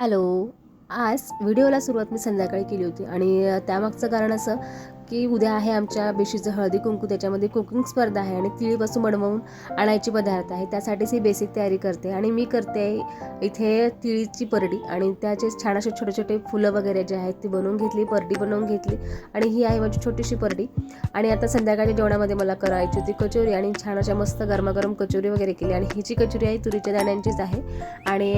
Hello आज व्हिडिओला सुरुवात मी संध्याकाळी केली होती आणि त्यामागचं कारण असं की उद्या आहे आमच्या बेशीचं हळदी कुंकू त्याच्यामध्ये कुकिंग स्पर्धा आहे आणि तिळीपासून बनवून आणायची पदार्थ आहे. त्यासाठीच ही बेसिक तयारी करते आणि मी करते इथे तिळीची परडी आणि त्याचे छान असे छोटे छोटे फुलं वगैरे जे आहेत ती बनवून घेतली परडी बनवून घेतली आणि ही आहे माझी छोटीशी परडी. आणि आता संध्याकाळच्या जेवणामध्ये मला करायची होती कचोरी आणि छान अशा मस्त गरमागरम कचोरी वगैरे केली आणि ही जी कचोरी आहे तुरीच्या दाण्यांचीच आहे. आणि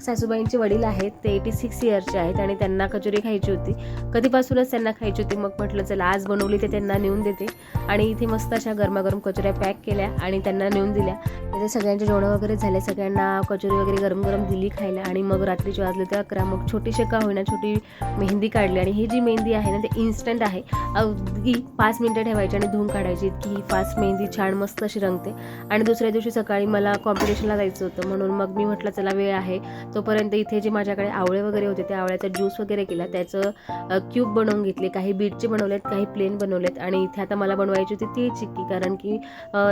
सासूबाईंचे वडील आहेत ते एटी सिक्स इयरचे आहेत आणि त्यांना कचोरी खायची होती. कधीपासूनच त्यांना खायची होती. मग म्हटलं चला आज बनवली ते त्यांना नेऊन देते. आणि इथे मस्त अशा गरमागरम कचोऱ्या पॅक केल्या आणि त्यांना नेऊन दिल्या. तिथे सगळ्यांचे जेवणं वगैरे झाले. सगळ्यांना कचोरी वगैरे गरम गरम दिली खायला आणि मग रात्रीचे वाजले ते अकरा. मग छोटीशी का होईना छोटी मेहंदी काढली आणि ही जी मेहंदी आहे ना ते इन्स्टंट आहे. अगदी पाच मिनटं ठेवायची आणि धुवून काढायची. इतकी ही फास्ट मेहंदी छान मस्त अशी रंगते. आणि दुसऱ्या दिवशी सकाळी मला कॉम्पिटिशनला जायचं होतं. म्हणून मग मी म्हटलं चला वेळ आहे. तोपर्यंत इथे जे माझ्याकडे आवळे वगैरे होते त्या आवळ्याचा ज्यूस वगैरे केला. त्याचं क्यूब बनवून घेतले काही बीटचे बनवलेत काही प्लेन बनवलेत. आणि इथे आता मला बनवायची होती ती चिक्की कारण की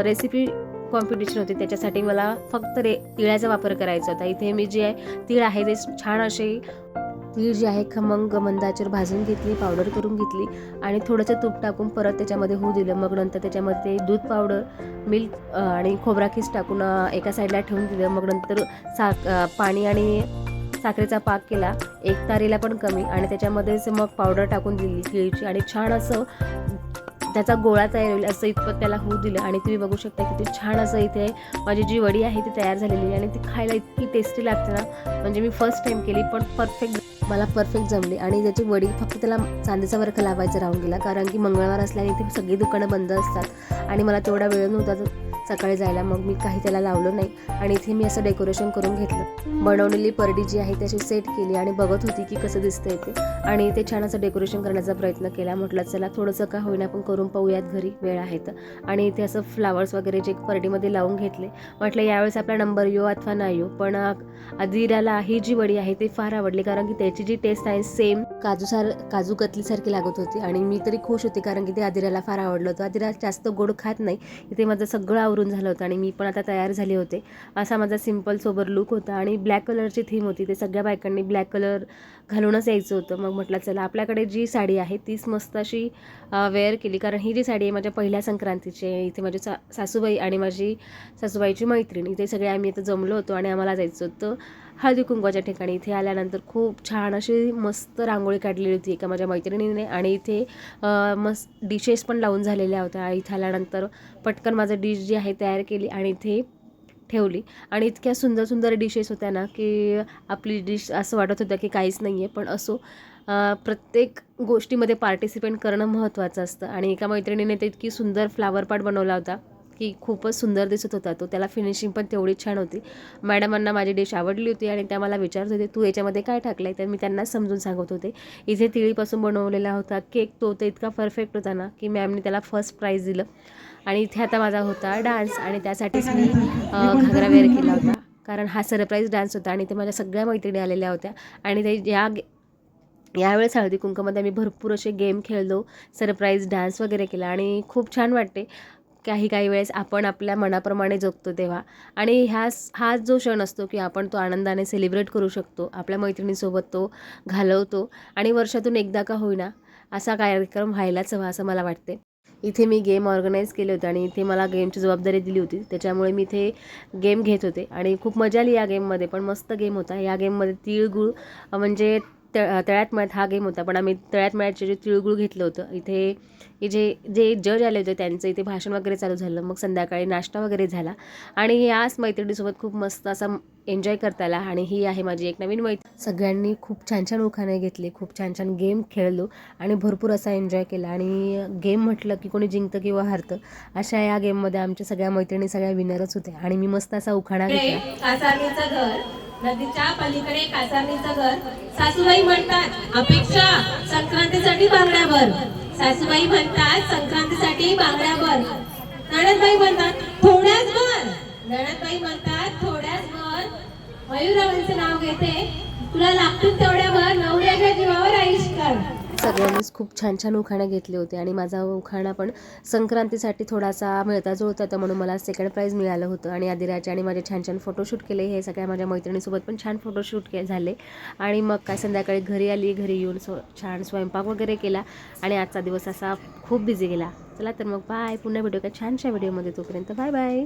रेसिपी कॉम्पिटिशन होती. त्याच्यासाठी मला फक्त रे तिळाचा वापर करायचा होता. इथे मी जे आहे तीळ आहे ते छान असे तीळ जी आहे खमंग मंदाचर भाजून घेतली पावडर करून घेतली आणि थोडंसं तूप टाकून परत त्याच्यामध्ये होऊ दिलं. मग नंतर त्याच्यामध्ये दूध पावडर मिल्क आणि खोबरा खीस टाकून एका साईडला ठेवून दिलं. मग नंतर साक पाणी आणि साखरेचा पाक केला. एक तारीला पण कमी आणि त्याच्यामध्येच मग पावडर टाकून दिली केळीची. आणि छान असं त्याचा गोळा तयार होईल असं इतपत त्याला होऊ दिलं. आणि तुम्ही बघू शकता किती छान असं इथे माझी जी वडी आहे ती तयार झालेली आहे आणि ती खायला इतकी टेस्टी लागते ना. म्हणजे मी फर्स्ट टाईम केली पण परफेक्ट मला परफेक्ट जमली. आणि त्याची वडी फक्त त्याला चांदीचा वर्ख लावायचा राहून गेला. कारण की मंगळवार असल्याने ती सगळी दुकानं बंद असतात. आणि मला तेवढा वेळ नव्हता. सकाळी जायला मग मी काही त्याला लावलं नाही आणि इथे मी असं डेकोरेशन करून घेतलं. बनवलेली परडी जी आहे त्याची सेट केली आणि बघत होती की कसं दिसतंय ते. आणि ते छान असं डेकोरेशन करण्याचा प्रयत्न केला. म्हटलं चला थोडंसं का होईना पण करून पाहूयात घरी वेळ आहे तर. आणि इथे असं फ्लावर्स वगैरे जे परडीमध्ये लावून घेतले. म्हटलं यावेळेस आपला नंबर येऊ अथवा नाही येऊ पण अ, अदिराला ही जी वडी आहे ती फार आवडली कारण की त्याची जी टेस्ट आहे सेम काजूसार काजू कतलीसारखी लागत होती. आणि मी तरी खुश होते कारण की ते अदिराला फार आवडलं होतं. अदिरा जास्त गोड खात नाही. इथे माझं सगळं आवरून झालं होतं आणि मी पण आता तयार झाले होते. असा माझा सिंपल सोबर लुक होता. आणि ब्लॅक कलरची थीम होती. ते सगळ्या बायकांनी ब्लॅक कलर घालूनच यायचं होतं. मग म्हटलं चला आपल्याकडे जी साडी आहे तीच मस्त अशी वेअर केली. कारण ही जी साडी आहे माझ्या पहिल्या संक्रांतीची आहे. इथे माझी सा सासूबाई आणि माझी सासूबाईची मैत्रीण. इथे सगळे आम्ही इथं जमलो होतो आणि आम्हाला जायचं होतं. हळदी कुंकवाच्या ठिकाणी इथे आल्यानंतर खूप छान अशी मस्त रांगोळी काढलेली होती एका माझ्या मैत्रिणीने आणि इथे मस्त डिशेस पण लावून झालेल्या होत्या. इथे आल्यानंतर पटकन माझं डिश जी आहे तयार केली आणि इथे ठेवली. आणि इतक्या सुंदर सुंदर डिशेस होत्या ना की आपली डिश असं वाटत होतं की काहीच नाही आहे पण असो प्रत्येक गोष्टीमध्ये पार्टिसिपेट करणं महत्त्वाचं असतं. आणि एका मैत्रिणीने ते इतकी सुंदर फ्लावर पाट बनवला होता. की खूपच सुंदर दिसत होता तो. त्याला फिनिशिंग पण तेवढी छान होती. मॅडमांना माझी डिश आवडली होती आणि त्या मला विचारत होते तू याच्यामध्ये काय टाकलं आहे तर मी त्यांना समजून सांगत होते. इथे तिळीपासून बनवलेला होता केक तो तर इतका परफेक्ट होता ना की मॅमने त्याला फर्स्ट प्राईज दिलं. आणि इथे आता माझा होता डान्स आणि त्यासाठीच मी घागरा वेअर केला होता. कारण हा सरप्राईज डान्स होता आणि ते माझ्या सगळ्या मैत्रिणी आलेल्या होत्या. आणि ते या यावेळेस हळदी कुंकमध्ये आम्ही भरपूर असे गेम खेळलो सरप्राईज डान्स वगैरे केला आणि खूप छान वाटते. काही काही वेळेस आपण आपल्या मनाप्रमाणे जगतो तेव्हा. आणि ह्या हाच जो क्षण असतो की आपण तो आनंदाने सेलिब्रेट करू शकतो आपल्या मैत्रिणीसोबत तो घालवतो आणि वर्षातून एकदा का होईना असा कार्यक्रम व्हायलाच हवा असं मला वाटते. इथे मी गेम ऑर्गनाईज केले होते आणि इथे मला गेमची जबाबदारी दिली होती. त्याच्यामुळे मी इथे गेम घेत होते आणि खूप मजा आली या गेममध्ये पण मस्त गेम होता. या गेममध्ये तिळगुळ म्हणजे तळ तळ्यात मळ्यात हा गेम होता. पण आम्ही तळ्यात मळ्याचे जे तिळगुळ घेतलं होतं इथे जे जे जज आले होते त्यांचं इथे भाषण वगैरे चालू झालं. मग संध्याकाळी नाश्ता वगैरे झाला. आणि याच मैत्रिणीसोबत खूप मस्त असा एन्जॉय करता आला आणि ही आहे माझी एक नवीन मैत्री. सगळ्यांनी खूप छान छान उखाणे घेतले खूप छान छान गेम खेळलो आणि भरपूर असा एन्जॉय केला. आणि गेम म्हटलं की कोणी जिंकतं किंवा हारतं अशा या गेममध्ये आमच्या सगळ्या मैत्रिणी सगळ्या विनरच होत्या आणि मी मस्त असा उखाणा घेतला. नदीच्या पलीकडे कासारणीचं घर सासूबाई म्हणतात अपेक्षा संक्रांतीसाठी बांगड्यावर. सासूबाई म्हणतात संक्रांतीसाठी बांगड्यावर. नणदबाई म्हणतात थोड्याच भर नणदबाई म्हणतात थोड्याच भर मयुरावरीचं नाव घेते. तुला लागतील तेवढ्या सगळ्यांनीच खूप छान छान उखाणा घेतले होते आणि माझा उखाणा पण संक्रांतीसाठी थोडासा मिळता जुळता होता म्हणून मला सेकंड प्राईज मिळालं होतं. आणि आदिराचे आणि माझे छान छान फोटोशूट केले. हे सगळ्या माझ्या मैत्रिणीसोबत पण छान फोटोशूट के झाले. आणि मग काय संध्याकाळी घरी आली. घरी येऊन स्व छान स्वयंपाक वगैरे केला. आणि आजचा दिवस असा खूप बिझी गेला. चला तर मग बाय पुन्हा व्हिडिओ काय छानशा व्हिडिओमध्ये तोपर्यंत बाय बाय